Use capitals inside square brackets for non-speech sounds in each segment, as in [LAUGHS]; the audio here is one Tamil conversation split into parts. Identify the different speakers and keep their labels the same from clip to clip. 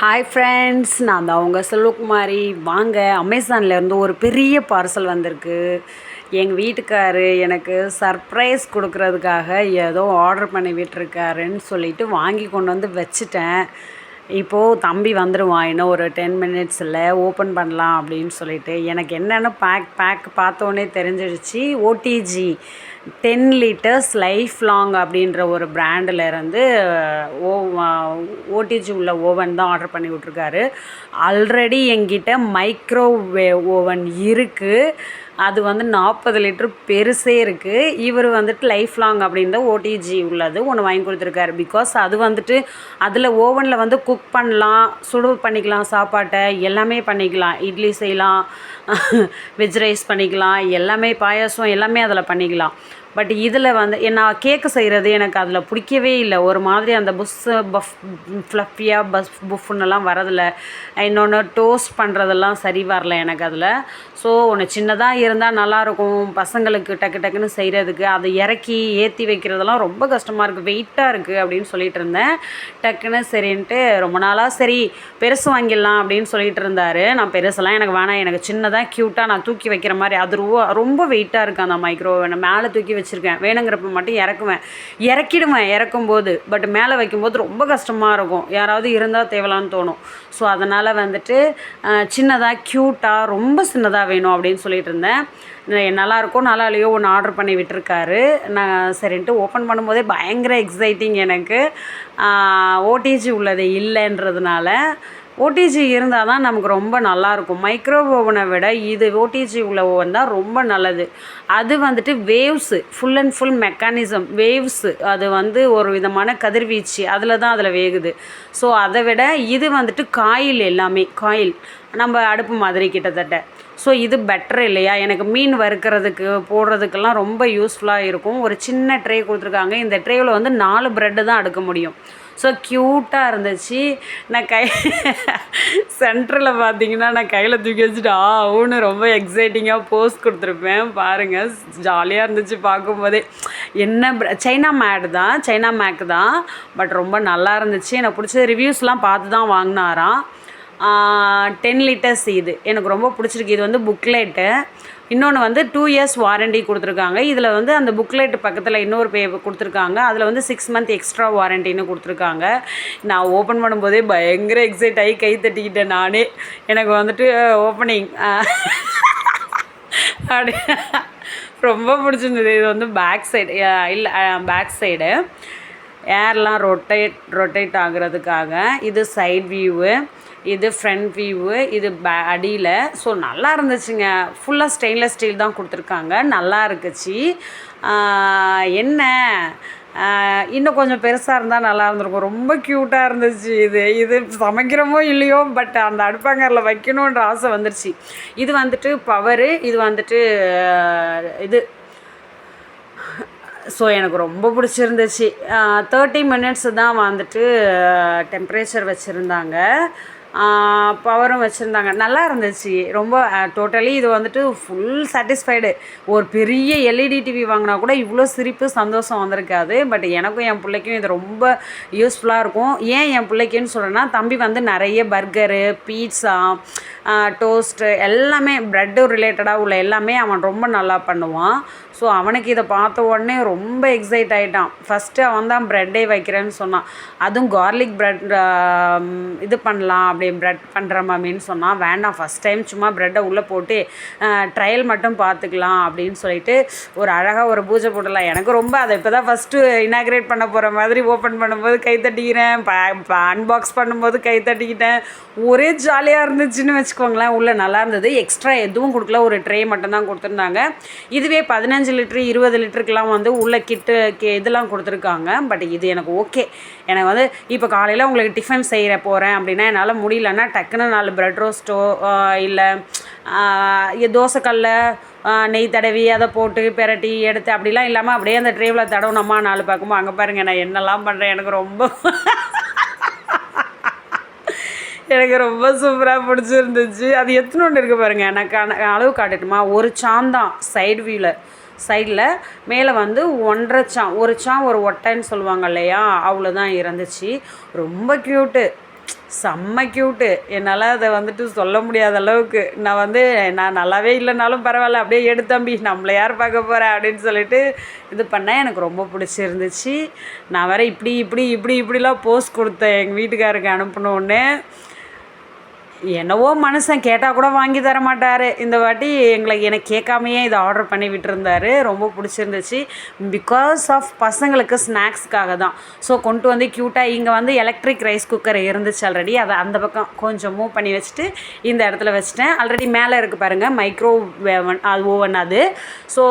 Speaker 1: ஹாய் ஃப்ரெண்ட்ஸ் நான் தான் உங்கள் செல்வகுமாரி. வாங்க அமேசான்லேருந்து ஒரு பெரிய பார்சல் வந்திருக்கு. எங்கள் வீட்டுக்காரு எனக்கு சர்ப்ரைஸ் கொடுக்கறதுக்காக ஏதோ ஆர்டர் பண்ணி விட்டுருக்காருன்னு சொல்லிட்டு வாங்கி கொண்டு வந்து வச்சுட்டேன். இப்போது தம்பி வந்துடுவான் இன்னும் ஒரு டென் மினிட்ஸில் ஓப்பன் பண்ணலாம் அப்படின்னு சொல்லிட்டு. எனக்கு என்னென்னு பேக் பேக் பார்த்தோன்னே தெரிஞ்சிடுச்சு. OTG ten litres life long அப்படின்ற ஒரு பிராண்டில் இருந்து ஓ ஓடிஜி உள்ள ஓவன் தான் ஆர்டர் பண்ணி விட்ருக்காரு ஆல்ரெடி எங்கிட்ட மைக்ரோவேவ் ஓவன் இருக்குது அது வந்து நாற்பது லிட்ரு பெருசே இருக்குது இவர் வந்துட்டு லைஃப் லாங் அப்படின்ற ஓடிஜி உள்ளது. ஒன்று வாங்கி கொடுத்துருக்காரு. பிகாஸ் அது வந்துட்டு அதில் ஓவனில் வந்து குக் பண்ணலாம் சுடு பண்ணிக்கலாம் சாப்பாட்டை எல்லாமே பண்ணிக்கலாம். இட்லி செய்யலாம் [LAUGHS] வெஜ் ரைஸ் பண்ணிக்கலாம் எல்லாமே பாயாசம் எல்லாமே அதில் பண்ணிக்கலாம். பட் இதில் வந்து நான் கேக்கு செய்கிறது எனக்கு அதில் பிடிக்கவே இல்லை. ஒரு மாதிரி அந்த புஸ்ஸு பஃப் ஃப்ளஃபியாக பஸ் புஃப்னெல்லாம் வரதில்ல. இன்னொன்று டோஸ்ட் பண்ணுறதெல்லாம் சரி வரல எனக்கு அதில். ஸோ ஒன்று சின்னதாக இருந்தால் நல்லாயிருக்கும் பசங்களுக்கு டக்கு டக்குன்னு செய்கிறதுக்கு அதை இறக்கி ஏற்றி வைக்கிறதெல்லாம் ரொம்ப கஷ்டமாக இருக்குது வெயிட்டாக இருக்குது அப்படின்னு சொல்லிட்டு இருந்தேன். டக்குன்னு சரின்ட்டு ரொம்ப நாளாக சரி பெருசு வாங்கிடலாம் அப்படின்னு சொல்லிட்டு இருந்தார். நான் பெருசெல்லாம் எனக்கு வேணாம். எனக்கு சின்னதாக க்யூட்டாக நான் தூக்கி வைக்கிற மாதிரி அது ரொம்ப ரொம்ப வெயிட்டாக இருக்குது அந்த மைக்ரோவேவ் நான் மேலே தூக்கி வச்சு வச்சுருக்கேன். வேணுங்கிறப்ப மட்டும் இறக்குவேன். இறக்கிடுவேன் இறக்கும்போது. பட் மேலே வைக்கும்போது ரொம்ப கஷ்டமாக இருக்கும். யாராவது இருந்தால் தேவலான்னு தோணும். ஸோ அதனால் வந்துட்டு சின்னதாக க்யூட்டாக ரொம்ப சின்னதாக வேணும் அப்படின்னு சொல்லிட்டு இருந்தேன். நல்லாயிருக்கும் நல்லா இல்லையோ ஒன்று ஆர்டர் பண்ணி விட்டுருக்காரு. நான் சரின்ட்டு ஓப்பன் பண்ணும்போதே பயங்கர எக்ஸைட்டிங் எனக்கு. ஓடிஜி உள்ளது இல்லைன்றதுனால ஓடிஜி இருந்தால் தான் நமக்கு ரொம்ப நல்லாயிருக்கும். மைக்ரோ ஓவனை விட இது ஓடிஜி உள்ள ஓவன் தான் ரொம்ப நல்லது. அது வந்துட்டு waves full and full mechanism waves அது வந்து ஒரு விதமான கதிர்வீச்சு. அதில் தான் அதில் வேகுது. ஸோ அதை விட இது வந்துட்டு காயில் எல்லாமே காயில் நம்ம அடுப்பு மாதிரி கிட்டத்தட்ட. ஸோ இது பெட்டர் இல்லையா? எனக்கு மீன் வறுக்கிறதுக்கு போடுறதுக்கெல்லாம் ரொம்ப யூஸ்ஃபுல்லாக இருக்கும். ஒரு சின்ன ட்ரே கொடுத்துருக்காங்க. இந்த ட்ரேவில் வந்து நாலு ப்ரெட்டு தான் அடுக்க முடியும். ஸோ க்யூட்டாக இருந்துச்சு. நான் கை சென்டரில் பார்த்தீங்கன்னா நான் கையில் தூக்கி வச்சுட்டு ஆ ஊன்னு ரொம்ப எக்ஸைட்டிங்காக போஸ் கொடுத்துருப்பேன். பாருங்கள் ஜாலியாக இருந்துச்சு பார்க்கும்போதே. என்ன சைனா மேட் தான் சைனா மேக் தான் பட் ரொம்ப நல்லா இருந்துச்சு. எனக்கு பிடிச்ச ரிவ்யூஸ்லாம் பார்த்து தான் வாங்கினாராம். டென் லிட்டர்ஸ் இது. எனக்கு ரொம்ப பிடிச்சிருக்கு. இது வந்து புக்லெட்டு இன்னொன்று வந்து டூ இயர்ஸ் வாரண்டி கொடுத்துருக்காங்க. இதில் வந்து அந்த புக்லெட் பக்கத்தில் இன்னொரு பே கொடுத்துருக்காங்க. அதில் வந்து சிக்ஸ் மந்த் எக்ஸ்ட்ரா வாரண்டின்னு கொடுத்துருக்காங்க. நான் ஓப்பன் பண்ணும்போதே பயங்கர எக்ஸைட் ஆகி கை தட்டிக்கிட்டேன் நானே. எனக்கு வந்துட்டு ஓப்பனிங் அப்படி. ரொம்ப பிடிச்சிருந்தது. இது வந்து பேக் சைடு இல்லை பேக் சைடு ஏர்லாம் ரொட்டேட் ரொட்டேட் ஆகுறதுக்காக. இது சைட் வியூவு இது ஃப்ரண்ட் வியூவு இது பே அடியில். ஸோ நல்லா இருந்துச்சுங்க. ஃபுல்லாக ஸ்டெயின்லெஸ் ஸ்டீல் தான் கொடுத்துருக்காங்க. நல்லா இருக்குச்சு. என்ன? இன்னும் கொஞ்சம் பெருசாக இருந்தால் நல்லா இருந்திருக்கும். ரொம்ப க்யூட்டாக இருந்துச்சு இது. இது சமைக்கிறோமோ இல்லையோ பட் அந்த அடுப்பாங்கரில் வைக்கணுன்ற ஆசை வந்துருச்சு. இது வந்துட்டு பவரு இது வந்துட்டு இது. ஸோ எனக்கு ரொம்ப பிடிச்சிருந்துச்சு. தேர்ட்டி மினிட்ஸ் தான் வந்துட்டு டெம்ப்ரேச்சர் வச்சுருந்தாங்க. பவரும் வச்சுருந்தாங்க. நல்லா இருந்துச்சு. ரொம்ப டோட்டலி இது வந்துட்டு ஃபுல் சாட்டிஸ்ஃபைடு ஒரு பெரிய எல்இடி டிவி வாங்கினா கூட இவ்வளோ சிரிப்பு சந்தோஷம் வந்திருக்காது. பட் எனக்கும் என் பிள்ளைக்கும் இது ரொம்ப யூஸ்ஃபுல்லாக இருக்கும். ஏன் என் பிள்ளைக்குன்னு சொல்கிறேன்னா தம்பி வந்து நிறைய பர்கரு பீட்ஸா டோஸ்ட்டு எல்லாமே ப்ரெட்டு ரிலேட்டடாக உள்ள எல்லாமே அவன் ரொம்ப நல்லா பண்ணுவான். ஸோ அவனுக்கு இதை பார்த்த உடனே ரொம்ப எக்ஸைட் ஆகிட்டான் ஃபஸ்ட்டு அவன் தான் ப்ரெட்டே வைக்கிறேன்னு சொன்னான். அதுவும் கார்லிக் ப்ரெட் இது பண்ணலாம் அப்படின்னு ப்ரெட் பண்ணுற மாமின்னு சொன்னால் வேண்டாம் ஃபஸ்ட் டைம் சும்மா ப்ரெட்டை உள்ளே போட்டு ட்ரையல் மட்டும் பார்த்துக்கலாம் அப்படின்னு சொல்லிட்டு ஒரு அழகாக ஒரு பூஜை போடலாம் எனக்கு ரொம்ப அதை இப்போ தான் ஃபஸ்ட்டு இனாக்ரேட் பண்ண போகிற மாதிரி ஓப்பன் பண்ணும்போது கை தட்டிக்கிறேன் அன்பாக்ஸ் பண்ணும்போது கை தட்டிக்கிட்டேன். ஒரே ஜாலியாக இருந்துச்சுன்னு வச்சுக்கோங்களேன் உள்ளே நல்லா இருந்தது. எக்ஸ்ட்ரா எதுவும் கொடுக்கல ஒரு ட்ரே மட்டும்தான் கொடுத்துருந்தாங்க. இதுவே பதினஞ்சு பதினஞ்சு லிட்ரு இருபது லிட்டருக்கெலாம் வந்து உள்ள கிட்டு கே இதெல்லாம் கொடுத்துருக்காங்க. பட் இது எனக்கு ஓகே எனக்கு வந்து இப்போ காலையில் உங்களுக்கு டிஃபன் செய்கிற போகிறேன் அப்படின்னா என்னால் முடியலன்னா டக்குன்னு நாலு ப்ரெட் ரோஸ்ட்டோ இல்லை தோசைக்கல்ல நெய் தடவி அதை போட்டு பெரட்டி எடுத்து அப்படிலாம் இல்லாமல் அப்படியே அந்த ட்ரேவில் தடவுனம்மா நாலு பார்க்கும்போ அங்கே பாருங்கள் நான் என்னெல்லாம் பண்ணுறேன் எனக்கு ரொம்ப எனக்கு ரொம்ப சூப்பராக பிடிச்சிருந்துச்சு. அது எத்தனை ஒன்று இருக்குது பாருங்கள் எனக்கு அளவு காட்டட்டுமா? ஒரு சாந்தான் சைடு வியூவில் சைடில் மேலே வந்து ஒன்றரை சா ஒரு சா ஒரு ஒட்டைன்னு சொல்லுவாங்க இல்லையா? அவ்வளோதான் இருந்துச்சு. ரொம்ப க்யூட்டு செம்ம க்யூட்டு என்னால் அதை வந்துட்டு சொல்ல முடியாத அளவுக்கு. நான் வந்து நான் நல்லாவே இல்லைனாலும் பரவாயில்ல அப்படியே எடுத்தம்பி நம்மளை யார் பார்க்க போகிறேன் அப்படின்னு சொல்லிட்டு இது பண்ணேன். எனக்கு ரொம்ப பிடிச்சிருந்துச்சு. நான் வேறு இப்படி இப்படி இப்படி இப்படிலாம் போஸ்ட் கொடுத்தேன். எங்கள் வீட்டுக்காருக்கு அனுப்பினோடனே என்னவோ மனுஷன் கேட்டால் கூட வாங்கி தர மாட்டார். இந்த வாட்டி எங்களை எனக்கு கேட்காமையே இதை ஆர்டர் பண்ணி விட்டுருந்தாரு. ரொம்ப பிடிச்சிருந்துச்சு. பிகாஸ் ஆஃப் பசங்களுக்கு ஸ்நாக்ஸ்க்காக தான். ஸோ கொண்டு வந்து க்யூட்டாக இங்கே வந்து எலக்ட்ரிக் ரைஸ் குக்கர் இருந்துச்சு ஆல்ரெடி அதை அந்த பக்கம் கொஞ்சம் மூவ் பண்ணி வச்சுட்டு இந்த இடத்துல வச்சுட்டேன். ஆல்ரெடி மேலே இருக்குது பாருங்கள் மைக்ரோ வேவன் அது ஓவன் அது. ஸோ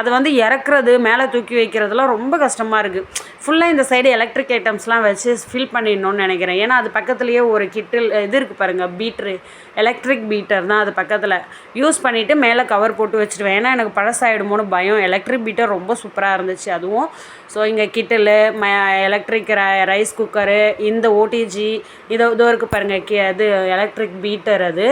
Speaker 1: அது வந்து இறக்குறது மேலே தூக்கி வைக்கிறதுலாம் ரொம்ப கஷ்டமாக இருக்குது ஃபுல்லாக இந்த சைடு எலக்ட்ரிக் ஐட்டம்ஸ்லாம் வச்சு ஃபில் பண்ணிடணும்னு நினைக்கிறேன். ஏன்னா அது பக்கத்துலேயே ஒரு கிட்டில் இது இருக்குது பாருங்கள் பீட் பீட்ரு எலக்ட்ரிக் பீட்டர் தான் அது பக்கத்தில். யூஸ் பண்ணிவிட்டு மேலே கவர் போட்டு வச்சுருவேன் ஏன்னா எனக்கு பழசாயிடுமோன்னு பயம். எலக்ட்ரிக் பீட்டர் ரொம்ப சூப்பராக இருந்துச்சு அதுவும். ஸோ இங்கே கிட்டில் ம எலக்ட்ரிக் ரைஸ் குக்கரு இந்த ஓடிஜி இதோ இதோ இருக்குது பாருங்கள் கி அது எலக்ட்ரிக் பீட்டர் அது.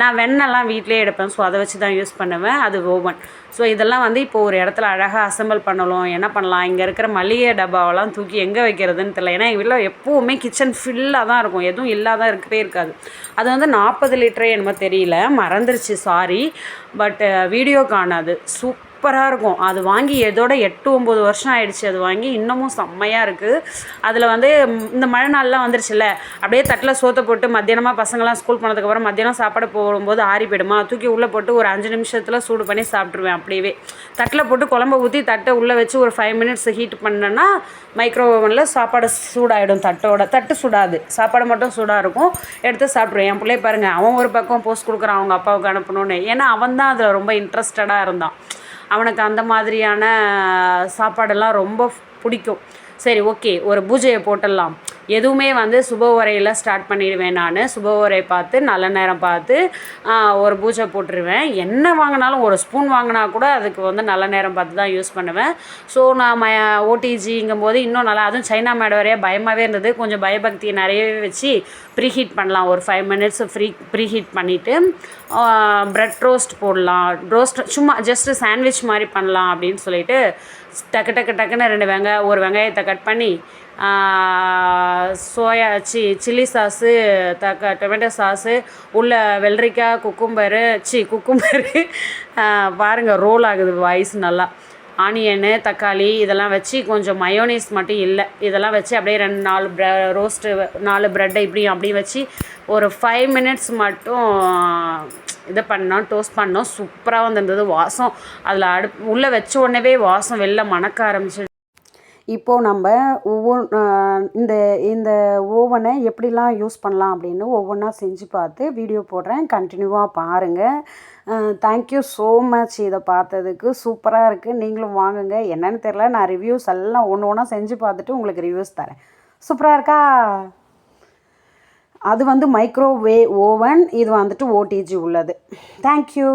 Speaker 1: நான் வெண்ணெல்லாம் வீட்டிலே எடுப்பேன். ஸோ அதை வச்சு தான் யூஸ் பண்ணுவேன். அது ஓவன். ஸோ இதெல்லாம் வந்து இப்போ ஒரு இடத்துல அழகாக அசம்பிள் பண்ணலாம் என்ன பண்ணலாம்? இங்கே இருக்கிற மளிகை டப்பாவெல்லாம் தூக்கி எங்கே வைக்கிறதுன்னு தெரியல. ஏன்னா எங்கள் வீட்டில் எப்போவுமே கிச்சன் ஃபில்லாக தான் இருக்கும். எதுவும் இல்லாத இருக்கவே இருக்காது. அது வந்து நாற்பது லிட்டரே என்னமோ தெரியல. மறந்துருச்சு சாரி பட் வீடியோ காணாது. சூப் சூப்பராக இருக்கும். அது வாங்கி எதோட எட்டு ஒம்பது வருஷம் ஆயிடுச்சு. அது வாங்கி இன்னமும் செம்மையாக இருக்குது அதில் வந்து இந்த மழை நாள்லாம் வந்துருச்சுல்ல அப்படியே தட்டில் சோத்தை போட்டு மத்தியானமாக பசங்களாம் ஸ்கூல் போனதுக்கப்புறம் மத்தியானம் சாப்பாடு போகும்போது ஆறி போயிடுமா? தூக்கி உள்ளே போட்டு ஒரு அஞ்சு நிமிஷத்தில் சூடு பண்ணி சாப்பிட்ருவேன் அப்படியே தட்டில் போட்டு குழம்ப ஊற்றி தட்டை உள்ளே வச்சு ஒரு ஃபைவ் மினிட்ஸ் ஹீட் பண்ணேன்னா மைக்ரோ ஓவனில் சாப்பாடு சூடாகிடும் தட்டோட. தட்டு சுடாது. சாப்பாடு மட்டும் சூடாக இருக்கும். எடுத்து சாப்பிட்ருவேன் என் பிள்ளைய பாருங்கள் அவன் ஒரு பக்கம் போஸ்ட் கொடுக்குறான். அவங்க அப்பாவுக்கு அனுப்பணும்னு. ஏன்னா அவன் தான் அதில் ரொம்ப இன்ட்ரெஸ்டடாக இருந்தான். அவனுக்கு அந்த மாதிரியான சாப்பாடெல்லாம் ரொம்ப பிடிக்கும். சரி ஓகே ஒரு பூஜையை போட்டுடலாம். எதுவுமே வந்து சுப உரையில் ஸ்டார்ட் பண்ணிடுவேன் நான். சுப உரை பார்த்து நல்ல நேரம் பார்த்து ஒரு பூஜை போட்டுருவேன். என்ன வாங்கினாலும் ஒரு ஸ்பூன் வாங்கினா கூட அதுக்கு வந்து நல்ல நேரம் பார்த்து தான் யூஸ் பண்ணுவேன். ஸோ நான் ஓடிஜிங்கும் போது இன்னும் நல்லா அதுவும் சைனா மேடை வரைய பயமாகவே இருந்தது. கொஞ்சம் பயபக்தியை நிறையவே வச்சு ப்ரீஹீட் பண்ணலாம். ஒரு ஃபைவ் மினிட்ஸ் ஃப்ரீ ப்ரீஹீட் பண்ணிவிட்டு ப்ரெட் ரோஸ்ட் போடலாம். ரோஸ்ட் சும்மா ஜஸ்ட் சாண்ட்விச் மாதிரி பண்ணலாம் அப்படின்னு சொல்லிட்டு டக்கு டக்கு டக்குன்னு ரெண்டு வெங்காய ஒரு வெங்காயத்தை கட் பண்ணி சோயா சி சில்லி சாஸு தக்க டொமேட்டோ சாஸு உள்ள வெள்ளரிக்காய் குக்கும்பரு சி குக்கும்பரு. பாருங்கள் ரோல் ஆகுது வாய்ஸ் நல்லா. ஆனியனு தக்காளி இதெல்லாம் வச்சு கொஞ்சம் மயோனைஸ் மட்டும் இல்லை. இதெல்லாம் வச்சு அப்படியே ரெண்டு நாலு ப்ர ரோஸ்ட்டு நாலு ப்ரெட்டை இப்படியும் அப்படியும் வச்சு ஒரு ஃபைவ் மினிட்ஸ் மட்டும் இதை பண்ணோம் டோஸ்ட் பண்ணோம். சூப்பராக வந்திருந்தது வாசம். அதில் அடுப் உள்ளே வச்ச உடனே வாசம் வெளில மணக்க ஆரம்பிச்சு இப்போது நம்ம ஒவ்வொன்று இந்த இந்த ஓவனை எப்படிலாம் யூஸ் பண்ணலாம் அப்படின்னு ஒவ்வொன்றா செஞ்சு பார்த்து வீடியோ போடுறேன். கண்டினியூவாக பாருங்கள் தேங்க்யூ ஸோ மச் இதை பார்த்ததுக்கு சூப்பராக இருக்குது நீங்களும் வாங்குங்க. என்னன்னு தெரில நான் ரிவ்யூஸ் எல்லாம் ஒன்று ஒன்றா செஞ்சு பார்த்துட்டு உங்களுக்கு ரிவ்யூஸ் தரேன். சூப்பராக இருக்கா? அது வந்து மைக்ரோவேவ் ஓவன் இது வந்துட்டு ஓடிஜி உள்ளது. தேங்க்யூ